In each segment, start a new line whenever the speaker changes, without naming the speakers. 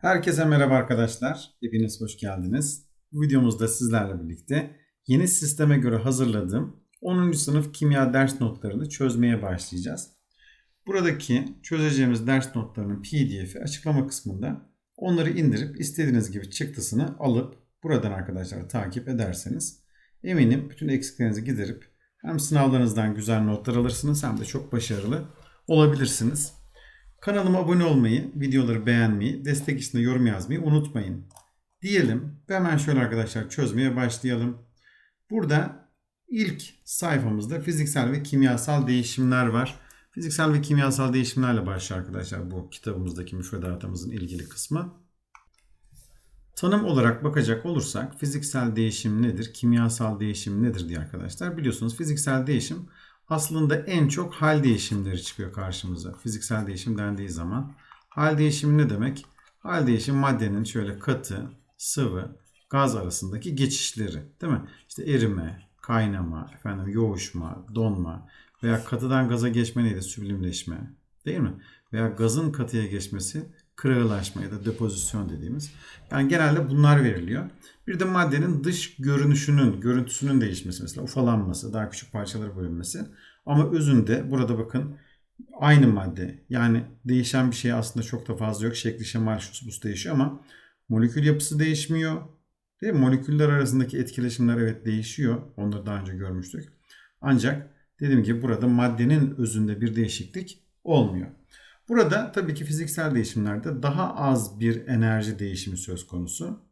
Herkese merhaba arkadaşlar. Hepiniz hoş geldiniz. Bu videomuzda sizlerle birlikte yeni sisteme göre hazırladığım 10. sınıf kimya ders notlarını çözmeye başlayacağız. Buradaki çözeceğimiz ders notlarının pdf'i açıklama kısmında onları indirip istediğiniz gibi çıktısını alıp buradan arkadaşlar takip ederseniz eminim bütün eksiklerinizi giderip hem sınavlarınızdan güzel notlar alırsınız hem de çok başarılı olabilirsiniz. Kanalıma abone olmayı, videoları beğenmeyi, destek için de yorum yazmayı unutmayın. Diyelim ve hemen şöyle arkadaşlar çözmeye başlayalım. Burada ilk sayfamızda fiziksel ve kimyasal değişimler var. Fiziksel ve kimyasal değişimlerle başlıyor arkadaşlar bu kitabımızdaki müfredatımızın ilgili kısmı. Tanım olarak bakacak olursak fiziksel değişim nedir, kimyasal değişim nedir diye arkadaşlar. Biliyorsunuz fiziksel değişim aslında en çok hal değişimleri çıkıyor karşımıza. Fiziksel değişim dendiği zaman. Hal değişimi ne demek? Hal değişim maddenin şöyle katı, sıvı, gaz arasındaki geçişleri. Değil mi? İşte erime, kaynama, efendim yoğuşma, donma veya katıdan gaza geçme neydi? Süblimleşme. Değil mi? Veya gazın katıya geçmesi kırığılaşma ya da depozisyon dediğimiz. Yani genelde bunlar veriliyor. Bir de maddenin dış görünüşünün, görüntüsünün değişmesi mesela ufalanması, daha küçük parçalara bölünmesi. Ama özünde burada bakın aynı madde. Yani değişen bir şey aslında çok da fazla yok. Şekli şemal şu bu değişiyor ama molekül yapısı değişmiyor. Değil mi? Moleküller arasındaki etkileşimler evet değişiyor. Onları daha önce görmüştük. Ancak dediğim gibi burada maddenin özünde bir değişiklik olmuyor. Burada tabii ki fiziksel değişimlerde daha az bir enerji değişimi söz konusu.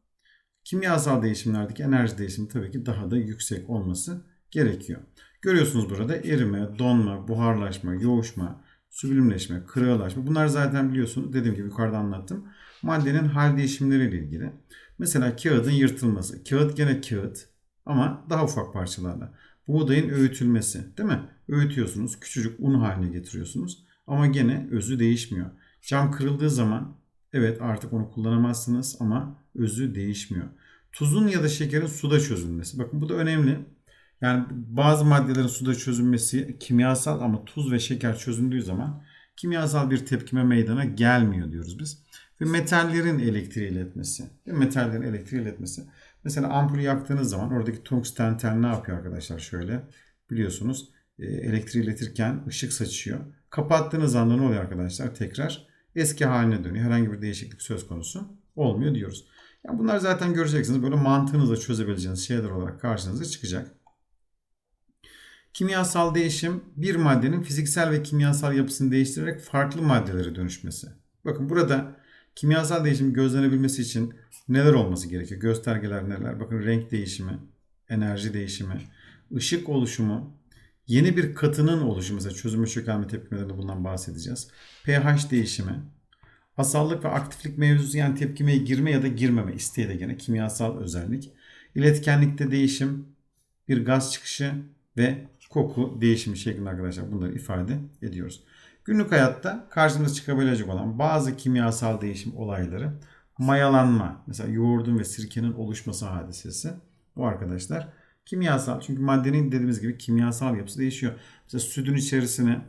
Kimyasal değişimlerdeki enerji değişimi tabii ki daha da yüksek olması gerekiyor. Görüyorsunuz burada erime, donma, buharlaşma, yoğuşma, süblimleşme, kırığılaşma. Bunlar zaten biliyorsunuz dediğim gibi yukarıda anlattım. Maddenin hal değişimleriyle ilgili. Mesela kağıdın yırtılması. Kağıt gene kağıt ama daha ufak parçalarla. Buğdayın öğütülmesi değil mi? Öğütüyorsunuz, küçücük un haline getiriyorsunuz. Ama gene özü değişmiyor. Cam kırıldığı zaman evet artık onu kullanamazsınız ama özü değişmiyor. Tuzun ya da şekerin suda çözülmesi. Bakın bu da önemli. Yani bazı maddelerin suda çözülmesi kimyasal ama tuz ve şeker çözüldüğü zaman kimyasal bir tepkime meydana gelmiyor diyoruz biz. Ve metallerin elektriği iletmesi. Metallerin elektriği iletmesi. Mesela ampulü yaktığınız zaman oradaki tungsten tel ne yapıyor arkadaşlar şöyle biliyorsunuz e, elektriği iletirken ışık saçıyor. Kapattığınız anda ne oluyor arkadaşlar? Tekrar eski haline dönüyor. Herhangi bir değişiklik söz konusu olmuyor diyoruz. Yani bunlar zaten göreceksiniz. Böyle mantığınızla çözebileceğiniz şeyler olarak karşınıza çıkacak. Kimyasal değişim bir maddenin fiziksel ve kimyasal yapısını değiştirerek farklı maddelere dönüşmesi. Bakın burada kimyasal değişim gözlenebilmesi için neler olması gerekiyor? Göstergeler neler? Bakın renk değişimi, enerji değişimi, ışık oluşumu, Yeni bir katının oluşumu mesela çözümü çökelme tepkimelerinde bundan bahsedeceğiz. pH değişimi, asallık ve aktiflik mevzusu yani tepkimeye girme ya da girmeme isteği de gene kimyasal özellik. İletkenlikte değişim, bir gaz çıkışı ve koku değişimi şeklinde arkadaşlar bunları ifade ediyoruz. Günlük hayatta karşımıza çıkabilecek olan bazı kimyasal değişim olayları mayalanma, mesela yoğurdun ve sirkenin oluşması hadisesi bu arkadaşlar Kimyasal çünkü maddenin dediğimiz gibi kimyasal yapısı değişiyor. Mesela sütün içerisine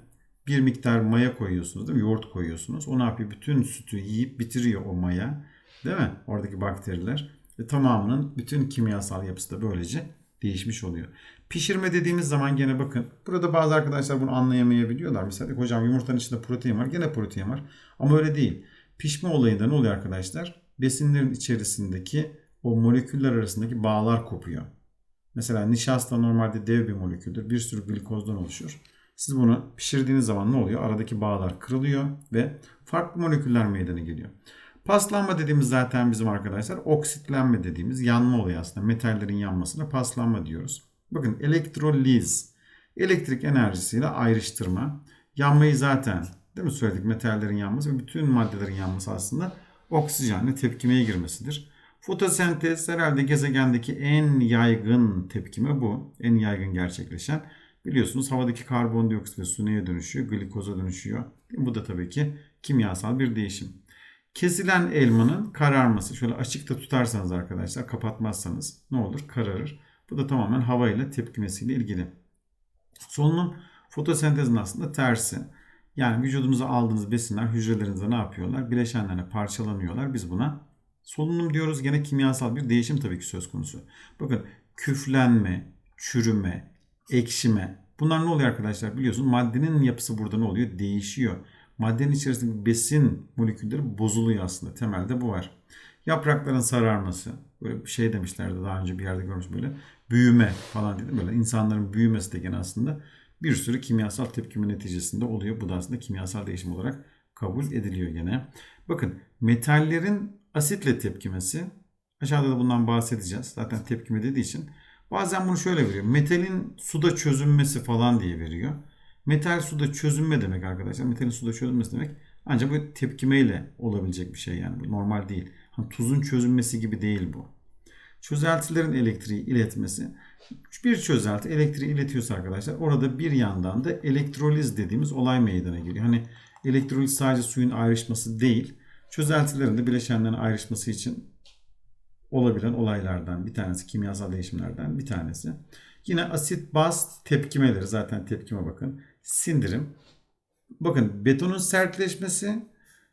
bir miktar maya koyuyorsunuz değil mi? Yoğurt koyuyorsunuz. O ne yapıyor? Bütün sütü yiyip bitiriyor o maya. Değil mi? Oradaki bakteriler. Ve tamamının bütün kimyasal yapısı da böylece değişmiş oluyor. Pişirme dediğimiz zaman gene bakın burada bazı arkadaşlar bunu anlayamayabiliyorlar. Mesela hocam yumurtanın içinde protein var. Gene protein var. Ama öyle değil. Pişme olayında ne oluyor arkadaşlar? Besinlerin içerisindeki o moleküller arasındaki bağlar kopuyor. Mesela nişasta normalde dev bir moleküldür. Bir sürü glikozdan oluşur. Siz bunu pişirdiğiniz zaman ne oluyor? Aradaki bağlar kırılıyor ve farklı moleküller meydana geliyor. Paslanma dediğimiz zaten bizim arkadaşlar oksitlenme dediğimiz yanma oluyor aslında. Metallerin yanmasına paslanma diyoruz. Bakın elektroliz, elektrik enerjisiyle ayrıştırma. Yanmayı zaten değil mi söyledik metallerin yanması ve bütün maddelerin yanması aslında oksijenle tepkimeye girmesidir. Fotosentez herhalde gezegendeki en yaygın tepkime bu. En yaygın gerçekleşen. Biliyorsunuz havadaki karbondioksit ve su neye dönüşüyor? Glikoza dönüşüyor. Bu da tabii ki kimyasal bir değişim. Kesilen elmanın kararması. Şöyle açıkta tutarsanız arkadaşlar kapatmazsanız ne olur? Kararır. Bu da tamamen hava ile tepkimesiyle ilgili. Solunum fotosentezin aslında tersi. Yani vücudunuza aldığınız besinler hücrelerinize ne yapıyorlar? Bileşenlerine parçalanıyorlar. Biz buna solunum diyoruz. Gene kimyasal bir değişim tabii ki söz konusu. Bakın küflenme, çürüme, ekşime. Bunlar ne oluyor arkadaşlar? Biliyorsunuz maddenin yapısı burada ne oluyor? Değişiyor. Maddenin içerisindeki besin molekülleri bozuluyor aslında. Temelde bu var. Yaprakların sararması. Böyle bir şey demişlerdi daha önce bir yerde görmüş böyle. Büyüme falan dedim böyle. insanların büyümesi de gene aslında bir sürü kimyasal tepkime neticesinde oluyor. Bu da aslında kimyasal değişim olarak kabul ediliyor gene. Bakın metallerin asitle tepkimesi. Aşağıda da bundan bahsedeceğiz. Zaten tepkime dediği için. Bazen bunu şöyle veriyor. Metalin suda çözünmesi falan diye veriyor. Metal suda çözünme demek arkadaşlar. Metalin suda çözünmesi demek ancak bu tepkimeyle olabilecek bir şey yani. Bu normal değil. Hani tuzun çözünmesi gibi değil bu. Çözeltilerin elektriği iletmesi. Bir çözelti elektriği iletiyorsa arkadaşlar orada bir yandan da elektroliz dediğimiz olay meydana geliyor. Hani elektroliz sadece suyun ayrışması değil. Çözeltilerin de bileşenlerin ayrışması için olabilen olaylardan bir tanesi, kimyasal değişimlerden bir tanesi. Yine asit baz tepkimeleri zaten tepkime bakın. Sindirim. Bakın betonun sertleşmesi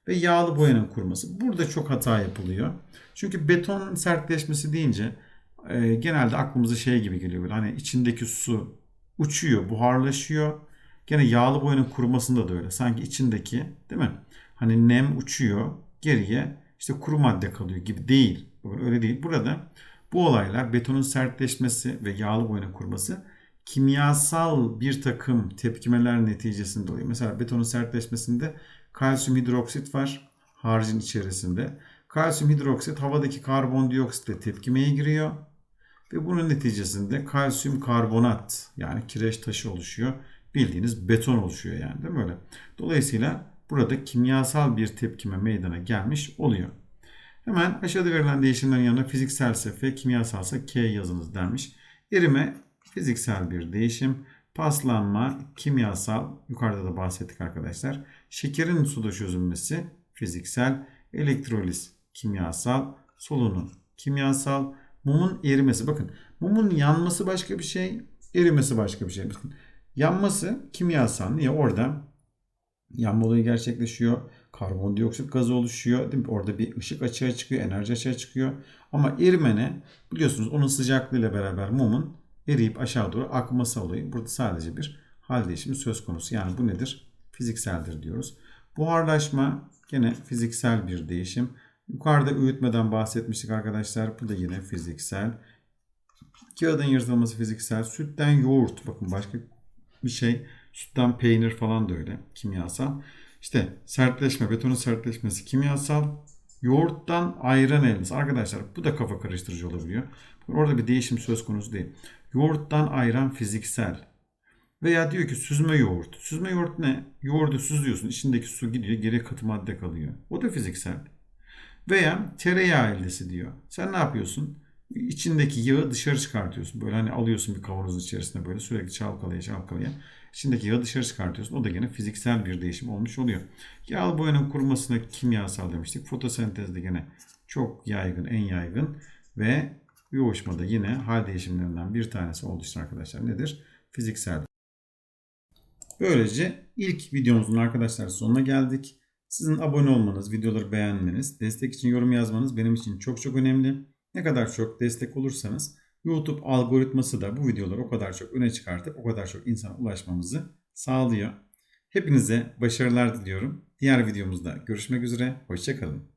ve yağlı boyanın kuruması. Burada çok hata yapılıyor. Çünkü beton sertleşmesi deyince e, genelde aklımıza şey gibi geliyor böyle hani içindeki su uçuyor, buharlaşıyor. Gene yağlı boyanın kurumasında da öyle. Sanki içindeki değil mi? Hani nem uçuyor, geriye işte kuru madde kalıyor gibi değil. Öyle değil. Burada bu olaylar betonun sertleşmesi ve yağlı boyanın kuruması kimyasal bir takım tepkimeler neticesinde oluyor. Mesela betonun sertleşmesinde kalsiyum hidroksit var harcın içerisinde. Kalsiyum hidroksit havadaki karbondioksitle tepkimeye giriyor. Ve bunun neticesinde kalsiyum karbonat yani kireç taşı oluşuyor. Bildiğiniz beton oluşuyor yani değil mi öyle? Dolayısıyla burada kimyasal bir tepkime meydana gelmiş oluyor. Hemen aşağıda verilen değişimlerin yanına fizikselse F, kimyasalsa K yazınız denmiş. Erime fiziksel bir değişim. Paslanma kimyasal yukarıda da bahsettik arkadaşlar. Şekerin suda çözülmesi fiziksel. Elektroliz kimyasal. Solunum kimyasal. Mumun erimesi bakın mumun yanması başka bir şey erimesi başka bir şey. Bakın yanması kimyasal. Niye? Orada yanma olayı gerçekleşiyor. Karbondioksit gazı oluşuyor. Değil mi? Orada bir ışık açığa çıkıyor, enerji açığa çıkıyor. Ama erimene biliyorsunuz onun sıcaklığıyla beraber mumun eriyip aşağı doğru akması olayı. Burada sadece bir hal değişimi söz konusu. Yani bu nedir? Fizikseldir diyoruz. Buharlaşma gene fiziksel bir değişim. Yukarıda öğütmeden bahsetmiştik arkadaşlar. Bu da yine fiziksel. Kağıdın yırtılması fiziksel. Sütten yoğurt. Bakın başka bir şey. Sütten peynir falan da öyle. Kimyasal. İşte sertleşme, betonun sertleşmesi kimyasal. Yoğurttan ayran elması. Arkadaşlar bu da kafa karıştırıcı olabiliyor. Orada bir değişim söz konusu değil. Yoğurttan ayran fiziksel. Veya diyor ki süzme yoğurt. Süzme yoğurt ne? Yoğurdu süzüyorsun. içindeki su gidiyor. Geriye katı madde kalıyor. O da fiziksel. Veya tereyağı eldesi diyor. Sen ne yapıyorsun? İçindeki yağı dışarı çıkartıyorsun. Böyle hani alıyorsun bir kavanozun içerisinde böyle sürekli çalkalaya çalkalaya. İçindeki yağı dışarı çıkartıyorsun. O da gene fiziksel bir değişim olmuş oluyor. Yağlı boyanın kurumasına kimyasal demiştik. Fotosentezde gene çok yaygın, en yaygın ve yoğuşmada yine hal değişimlerinden bir tanesi olduğu için arkadaşlar nedir? Fiziksel. Böylece ilk videomuzun arkadaşlar sonuna geldik. Sizin abone olmanız, videoları beğenmeniz, destek için yorum yazmanız benim için çok çok önemli. Ne kadar çok destek olursanız YouTube algoritması da bu videoları o kadar çok öne çıkartıp o kadar çok insana ulaşmamızı sağlıyor. Hepinize başarılar diliyorum. Diğer videomuzda görüşmek üzere. Hoşçakalın.